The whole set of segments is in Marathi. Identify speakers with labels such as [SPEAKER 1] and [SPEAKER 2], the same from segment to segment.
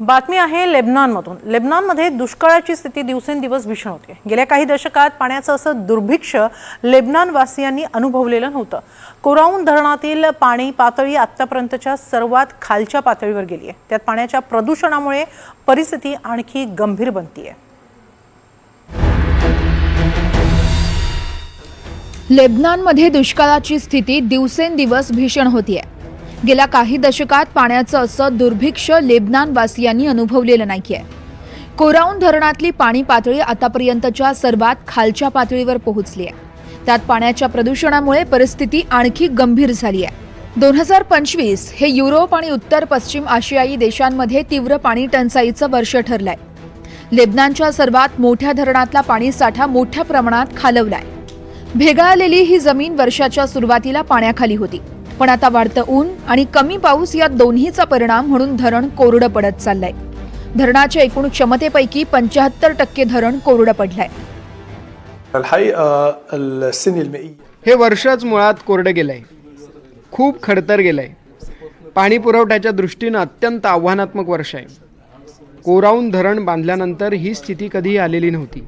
[SPEAKER 1] बातमी आहे लेबनॉनमधून. लेबनॉनमध्ये दुष्काळाची स्थिती दिवसेंदिवस भीषण होते. गेल्या काही दशकात पाण्याचं असं दुर्भिक्ष लेबनॉनवासियांनी अनुभवलेलं नव्हतं. कोराऊन धरणातील पाणी पातळी आत्तापर्यंतच्या सर्वात खालच्या पातळीवर गेली आहे त्यात पाण्याच्या प्रदूषणामुळे परिस्थिती आणखी गंभीर बनतीये.
[SPEAKER 2] लेबनॉनमध्ये दुष्काळाची स्थिती दिवसेंदिवस भीषण होतीये. गेल्या काही दशकात पाण्याचं असं दुर्भिक्ष लेबनानवासियांनी अनुभवलेलं नाही आहे कोराऊन धरणातली पाणी पातळी आतापर्यंतच्या सर्वात खालच्या पातळीवर पोहोचली आहे. त्यात पाण्याच्या प्रदूषणामुळे परिस्थिती आणखी गंभीर झाली आहे. दोन हजार पंचवीस हे युरोप आणि उत्तर पश्चिम आशियाई देशांमध्ये तीव्र पाणी टंचाईचं वर्ष ठरलंय. लेबनानच्या सर्वात मोठ्या धरणातला पाणी साठा मोठ्या प्रमाणात खालवलाय. भेगाळलेली ही जमीन वर्षाच्या सुरुवातीला पाण्याखाली होती. पण आता वाढतं ऊन आणि कमी पाऊस या दोन्हीचा परिणाम म्हणून धरण कोरडं पडत चाललंय. धरणाच्या एकूण क्षमतेपैकी पंच्याहत्तर टक्के धरण कोरडं पडलंय.
[SPEAKER 3] हे वर्षच मुळात कोरडं गेलंय. खूप खडतर गेलंय. पाणी पुरवठ्याच्या दृष्टीनं अत्यंत आव्हानात्मक वर्ष आहे. कोरावून धरण बांधल्यानंतर ही स्थिती कधीही आलेली नव्हती.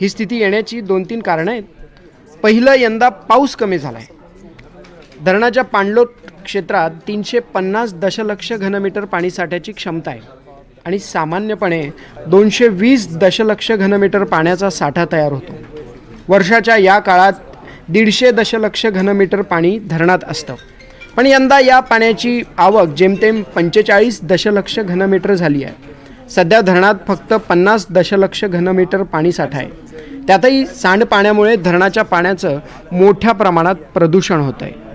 [SPEAKER 3] ही स्थिती येण्याची दोन तीन कारणं आहेत. पहिलं यंदा पाऊस कमी झाला आहे धरणाच्या पाणलोट क्षेत्रात तीनशे पन्नास दशलक्ष घनमीटर पाणीसाठ्याची क्षमता आहे. आणि सामान्यपणे दोनशे वीस दशलक्ष घनमीटर पाण्याचा साठा तयार होतो. वर्षाच्या या काळात दीडशे दशलक्ष घनमीटर पाणी धरणात असतं. पण यंदा या पाण्याची आवक जेमतेम पंचेचाळीस दशलक्ष घनमीटर झाली आहे. सध्या धरणात फक्त पन्नास दशलक्ष घनमीटर पाणीसाठा आहे. त्यातही सांडपाण्यामुळे धरणाच्या पाण्याचं मोठ्या प्रमाणात प्रदूषण होतं आहे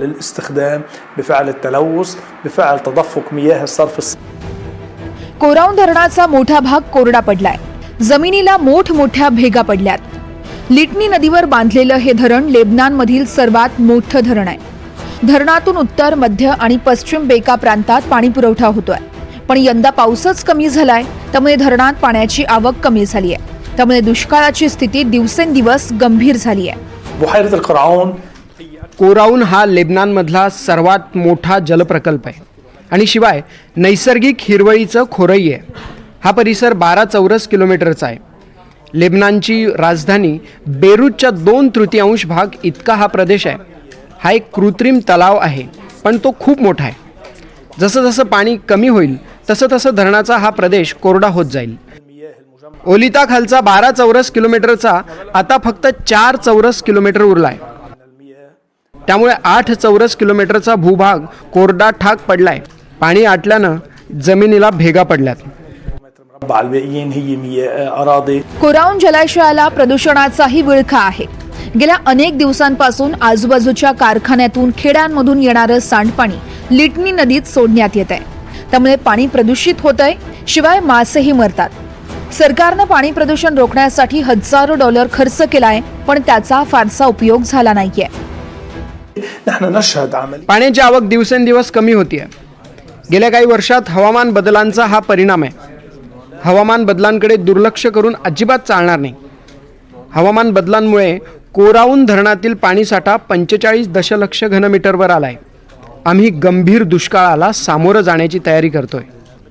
[SPEAKER 4] صالحة للاستخدام بفعل التلوث بفعل تدفق مياه الصرف الصحي
[SPEAKER 2] कोराऊन धरणाचा मोठा भाग कोरडा पडलाय जमिनीला मोठमोठ्या भेगा पडल्यात लिटनी नदीवर बांधलेलं हे धरण लेबनानमधील सर्वात मोठं धरण आहे धरणातून उत्तर मध्य आणि पश्चिम बेका प्रांतात पाणी पुरवठा होतोय पण यंदा पाऊसच कमी झालाय त्यामुळे धरणात पाण्याची आवक कमी झाली आहे त्यामुळे दुष्काळाची स्थिती दिवसेंदिवस गंभीर झाली आहे
[SPEAKER 4] بحيرة القرعون
[SPEAKER 3] कोराऊन हा लेबनानमधला सर्वात मोठा जलप्रकल्प आहे. आणि शिवाय नैसर्गिक हिरवळीचं खोरही आहे. हा परिसर बारा चौरस किलोमीटरचा आहे. लेबनानची राजधानी बेरूतच्या दोन तृतीयांश भाग इतका हा प्रदेश आहे. हा एक कृत्रिम तलाव आहे पण तो खूप मोठा आहे. जसं जसं पाणी कमी होईल तसं तसं धरणाचा हा प्रदेश कोरडा होत जाईल. ओलिता खालचा बारा चौरस किलोमीटरचा आता फक्त चार चौरस किलोमीटर उरला आहे. त्यामुळे आठ चौरस किलोमीटरचा भूभाग कोरडा ठाक पडलाय. पाणी आटल्यानं जमिनीला भेगा पडल्यात.
[SPEAKER 2] कोराऊन जलाशयाला प्रदूषणाचाही विळखा आहे. गेल्या अनेक दिवसांपासून आजूबाजूच्या कारखान्यातून खेड्यांमधून येणारं सांडपाणी लिटणी नदीत सोडण्यात येत आहे त्यामुळे पाणी प्रदूषित होत आहे शिवाय मासेही मरतात. सरकारनं पाणी प्रदूषण रोखण्यासाठी हजारो डॉलर खर्च केलाय पण त्याचा फारसा उपयोग झाला नाहीये.
[SPEAKER 4] نحن نشهد عمل
[SPEAKER 3] पाण्याची आवक दिवसेंदिवस कमी होतीये गेल्या काही वर्षात हवामान बदलांचा हा परिणाम आहे हवामान बदलांकडे दुर्लक्ष करून अजिबात चालणार नाही हवामान बदलांमुळे कोराऊन धरणातील पाणीसाठा पंचेचाळीस दशलक्ष घनमीटरवर आलाय आम्ही गंभीर दुष्काळाला सामोरं जाण्याची तयारी करतोय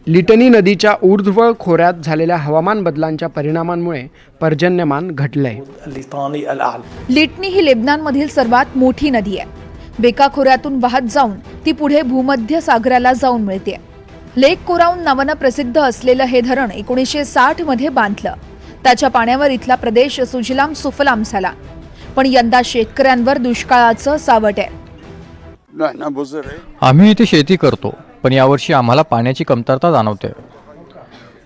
[SPEAKER 3] लिटनी नदीच्या ऊर्ध्व खोऱ्यात झालेल्या हवामान बदलांच्या परिणामांमुळे पर्जन्यमान घटलंय.
[SPEAKER 2] लिटनी ही लेबनानमधील सर्वात मोठी नदी आहे. बेका खोऱ्यातून वाहत जाऊन ती पुढे भूमध्य सागराला जाऊन मिळते. लेक कोराऊन नावानं प्रसिद्ध असलेलं हे धरण एकोणीसशे साठमध्ये बांधलं. त्याच्या पाण्यावर इथला प्रदेश सुजलाम सुफलाम झाला. पण यंदा शेतकऱ्यांवर दुष्काळाचं सावट आहे.
[SPEAKER 5] आम्ही इथे शेती करतो. पण यावर्षी आम्हाला पाण्याची कमतरता जाणवते.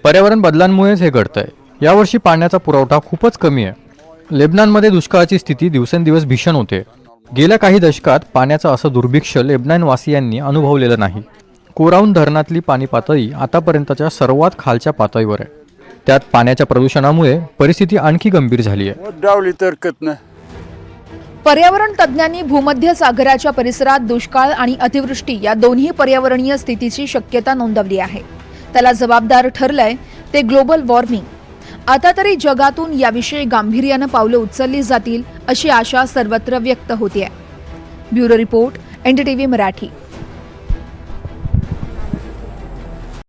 [SPEAKER 5] पर्यावरण बदलांमुळेच हे घडतं आहे यावर्षी पाण्याचा पुरवठा खूपच कमी आहे. लेबनानमध्ये दुष्काळाची स्थिती दिवसेंदिवस भीषण होते. गेल्या काही दशकात पाण्याचं असं दुर्भिक्ष लेबनानवासियांनी अनुभवलेलं नाही. कोराऊन धरणातली पाणी पातळी आतापर्यंतच्या सर्वात खालच्या पातळीवर आहे. त्यात पाण्याच्या प्रदूषणामुळे परिस्थिती आणखी गंभीर झाली आहे.
[SPEAKER 2] पर्यावरण तज्ज्ञांनी भूमध्य सागराच्या परिसरात दुष्काळ आणि अतिवृष्टी या दोन्ही पर्यावरणीय स्थितीची शक्यता नोंदवली आहे. त्याला जबाबदार ठरलंय ते ग्लोबल वॉर्मिंग. आता तरी जगातून याविषयी गांभीर्यानं पावलं उचलली जातील अशी आशा सर्वत्र व्यक्त होतीये. Bureau report NDTV Marathi.